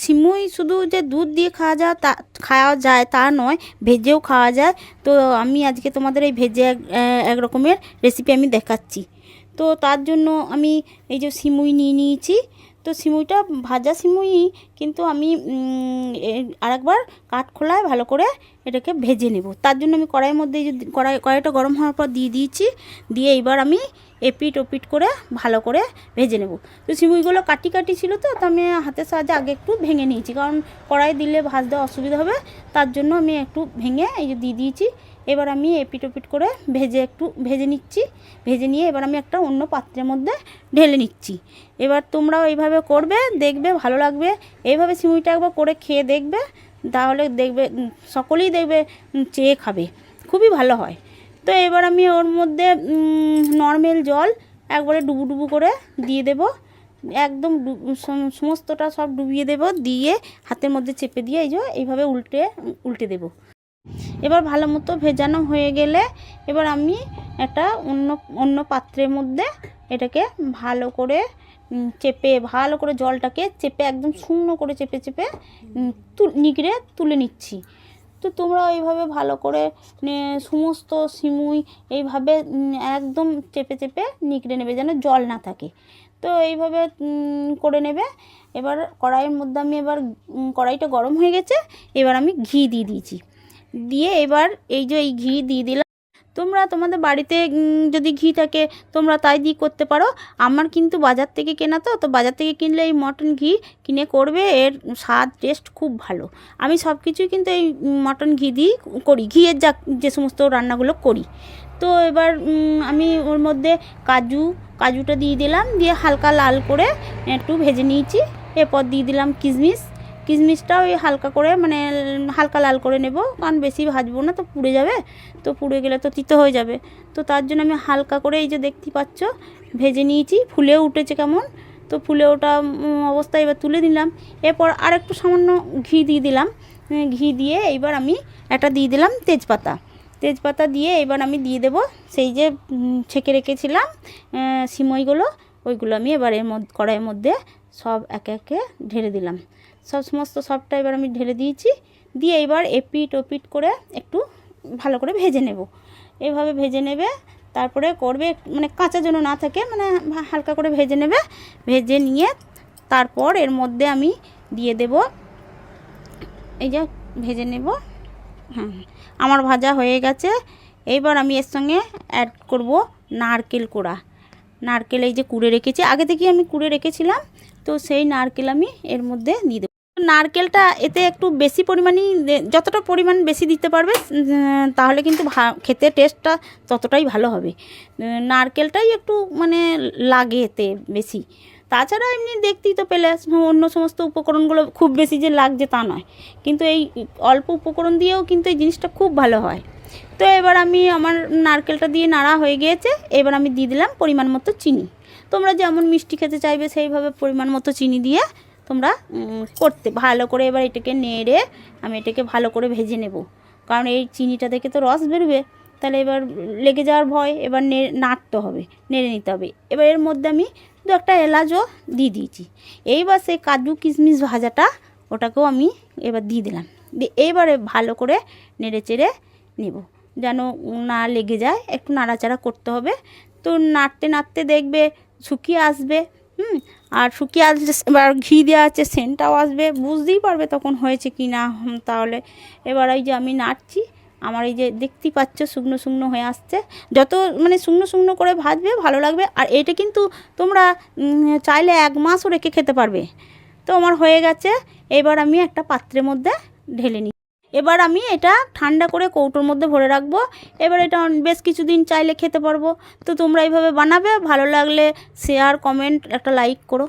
সিমুই শুধু যে দুধ দিয়ে খাওয়া যায় তা, খাওয়া যায় তা নয়, ভেজেও খাওয়া যায়। তো আমি আজকে তোমাদের এই ভেজে এক রকমের রেসিপি আমি দেখাচ্ছি। তো তার জন্য আমি এই যে সিমুই নিয়ে নিয়েছি। তো সিমুইটা ভাজা সিমুই, কিন্তু আমি আরেকবার কাঠখোলায় ভালো করে এটাকে ভেজে নেব। তার জন্য আমি কড়াইয়ের মধ্যে কড়াই, কড়াইটা গরম হওয়ার পর দিয়ে দিয়েছি। দিয়ে এবার আমি এপিট ওপিট করে ভালো করে ভেজে নেব। তো সিমুইগুলো কাটি কাটি ছিল তো আমি হাতের সাহায্যে আগে একটু ভেঙে নিয়েছি। কারণ কড়াই দিলে ভাজতে অসুবিধা হবে, তার জন্য আমি একটু ভেঙে এই যে দিয়ে দিয়েছি, এবার আমি এপিট ওপিট করে ভেজে একটু ভেজে নিচ্ছি। ভেজে নিয়ে এবার আমি একটা অন্য পাত্রের মধ্যে ঢেলে নিচ্ছি। এবার তোমরাও এইভাবে করবে, দেখবে, ভালো লাগবে। এইভাবে সিমুইটা একবার করে খেয়ে দেখবে, তাহলে দেখবে সকলেই দেখবে চেয়ে খাবে। খুবই ভালো হয়। তো এবার আমি ওর মধ্যে নর্মাল জল একবারে ডুবু ডুবু করে দিয়ে দেব। একদম সমস্তটা সব ডুবিয়ে দেব, দিয়ে হাতের মধ্যে চেপে দিয়ে এই যে এইভাবে উল্টে উল্টে দেব। এবার ভালো মতো ভেজানো হয়ে গেলে এবার আমি একটা অন্য অন্য পাত্রের মধ্যে এটাকে ভালো করে চেপে, ভালো করে জলটাকে চেপে একদম শূন্য করে চেপে চেপে তু- নিগড়ে তুলে নিচ্ছি। তো তোমরা এইভাবে ভালো করে সমস্ত সিমুই এইভাবে একদম চেপে চেপে নিকড়ে নেবে যেন জল না থাকে। তো এইভাবে করে নেবে। এবার কড়াইয়ের মধ্যে আমি এবার কড়াইটা গরম হয়ে গেছে, এবার আমি ঘি দিয়ে দিয়েছি। দিয়ে এবার এই যে এই ঘি দিয়ে দিলাম তোমরা তোমাদের বাড়িতে যদি ঘি থাকে, তোমরা তাই দিয়ে করতে পারো। আমার কিন্তু বাজার থেকে কেনা তো তো বাজার থেকে কিনলে এই মটন ঘি কিনে করবে, এর স্বাদ, টেস্ট খুব ভালো। আমি সব কিছুই কিন্তু এই মটন ঘি দিয়েই করি, ঘিয়ের যা, যে সমস্ত রান্নাগুলো করি। তো এবার আমি ওর মধ্যে কাজু, কাজুটা দিয়ে দিলাম, দিয়ে হালকা লাল করে একটু ভেজে নিয়েছি। এরপর দিয়ে দিলাম কিশমিশ। কিশমিশটাও ওই হালকা করে মানে হালকা লাল করে নেব। কারণ বেশি ভাজবো না, তো পুড়ে যাবে। তো পুড়ে গেলে তো তিতো হয়ে যাবে। তো তার জন্য আমি হালকা করে এই যে দেখতে পাচ্ছ, ভেজে নিয়েছি। ফুলেও উঠেছে কেমন? তো ফুলে ওটা অবস্থায় এবার তুলে দিলাম এরপর আর একটু সামান্য ঘি দিয়ে দিলাম। ঘি দিয়ে এইবার আমি একটা দিয়ে দিলাম তেজপাতা। তেজপাতা দিয়ে এবার আমি দিয়ে দেব সেই যে ছেঁকে রেখেছিলাম সিমইগুলো। ওইগুলো আমি এবার এর মধ্যে, কড়াইয়ের মধ্যে সব একে একে ঢেলে দিলাম। সব সমস্ত সবটা এবার আমি ঢেলে দিয়েছি। দিয়ে এবার এপিট ওপিট করে একটু ভালো করে ভেজে নেব। এভাবে ভেজে নেবে, তারপরে করবে মানে কাঁচা যেন না থাকে মানে হালকা করে ভেজে নেবে। ভেজে নিয়ে তারপর এর মধ্যে আমি দিয়ে দেব, এই যে ভেজে নেব। হ্যাঁ আমার ভাজা হয়ে গেছে। এইবার আমি এর সঙ্গে অ্যাড করব নারকেল কোড়া। নারকেল এই যে কুড়ে রেখেছি, আগে থেকে আমি কুড়ে রেখেছিলাম। তো সেই নারকেল আমি এর মধ্যে দিয়ে দেবো। নারকেলটা এতে একটু বেশি পরিমাণেই যতটা পরিমাণ বেশি দিতে পারবে তাহলে কিন্তু খেতে টেস্টটা ততটাই ভালো হবে। নারকেলটাই একটু মানে লাগে এতে বেশি। তাছাড়া এমনি দেখতেই তো পেলে অন্য সমস্ত উপকরণগুলো খুব বেশি যে লাগছে তা নয়। কিন্তু এই অল্প উপকরণ দিয়েও কিন্তু এই জিনিসটা খুব ভালো হয়। তো এবার আমি আমার নারকেলটা দিয়ে নাড়া হয়ে গিয়েছে, এবার আমি দিয়ে দিলাম পরিমাণ মতো চিনি। তোমরা যেমন মিষ্টি খেতে চাইবে সেইভাবে পরিমাণ মতো চিনি দিয়ে তোমরা করতে, ভালো করে এবার এটাকে নেড়ে আমি এটাকে ভালো করে ভেজে নেব। কারণ এই চিনিটা থেকে তো রস বেরোবে। তাহলে এবার লেগে যাওয়ার ভয়, এবার নাড়তে হবে, নেড়ে নিতে হবে। এবার এর মধ্যে আমি দু একটা এলাচও দিয়ে দিয়েছি। এইবার সেই কাজু কিশমিশ ভাজাটা ওটাকেও আমি এবার দিয়ে দিলাম। দিয়ে এবারে ভালো করে নেড়ে চেড়ে নেব। যেন না লেগে যায়, একটু নাড়াচাড়া করতে হবে। তো নাড়তে নাড়তে দেখবে শুকিয়ে আসবে, হুম? আর শুকিয়ে আসলে এবার ঘি দেওয়া আছে, সেন্টটাও আসবে। বুঝতেই পারবে তখন হয়েছে কি না তাহলে। এবার এই যে আমি নাড়ছি, আমার এই যে দেখতেই পাচ্ছ শুকনো শুকনো হয়ে আসছে। যত মানে শুকনো শুকনো করে ভাজবে, ভালো লাগবে। আর এটা কিন্তু তোমরা চাইলে এক মাসও রেখে খেতে পারবে। তো আমার হয়ে গেছে। এবার আমি একটা পাত্রের মধ্যে ঢেলে নিই এবার আমি এটা ঠান্ডা করে কৌটোর মধ্যে ভরে রাখব। এবার এটা বেশ কিছুদিন চাইলে খেতে পারব। তো তোমরা এইভাবে বানাবে, ভালো লাগলে শেয়ার কমেন্ট একটা লাইক করো।